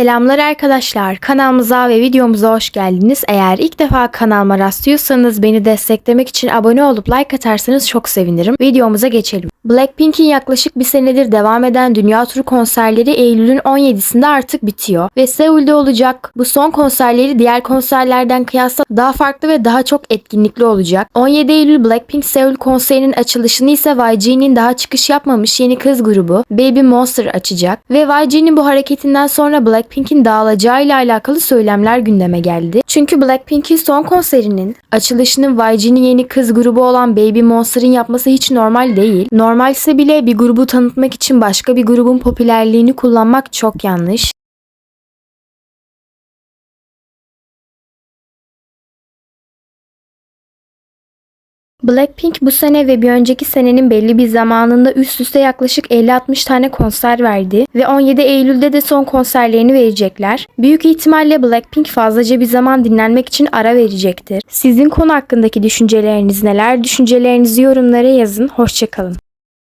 Selamlar arkadaşlar. Kanalımıza ve videomuza hoş geldiniz. Eğer ilk defa kanalıma rastlıyorsanız beni desteklemek için abone olup like atarsanız çok sevinirim. Videomuza geçelim. Blackpink'in yaklaşık bir senedir devam eden dünya turu konserleri Eylül'ün 17'sinde artık bitiyor ve Seul'de olacak. Bu son konserleri diğer konserlerden kıyasla daha farklı ve daha çok etkinlikli olacak. 17 Eylül Blackpink Seul konserinin açılışını ise YG'nin daha çıkış yapmamış yeni kız grubu Baby Monster açacak ve YG'nin bu hareketinden sonra Blackpink'in dağılacağıyla alakalı söylemler gündeme geldi. Çünkü Blackpink'in son konserinin açılışının YG'nin yeni kız grubu olan Baby Monster'ın yapması hiç normal değil. Normalse bile bir grubu tanıtmak için başka bir grubun popülerliğini kullanmak çok yanlış. Blackpink bu sene ve bir önceki senenin belli bir zamanında üst üste yaklaşık 50-60 tane konser verdi ve 17 Eylül'de de son konserlerini verecekler. Büyük ihtimalle Blackpink fazlaca bir zaman dinlenmek için ara verecektir. Sizin konu hakkındaki düşünceleriniz neler? Düşüncelerinizi yorumlara yazın. Hoşçakalın.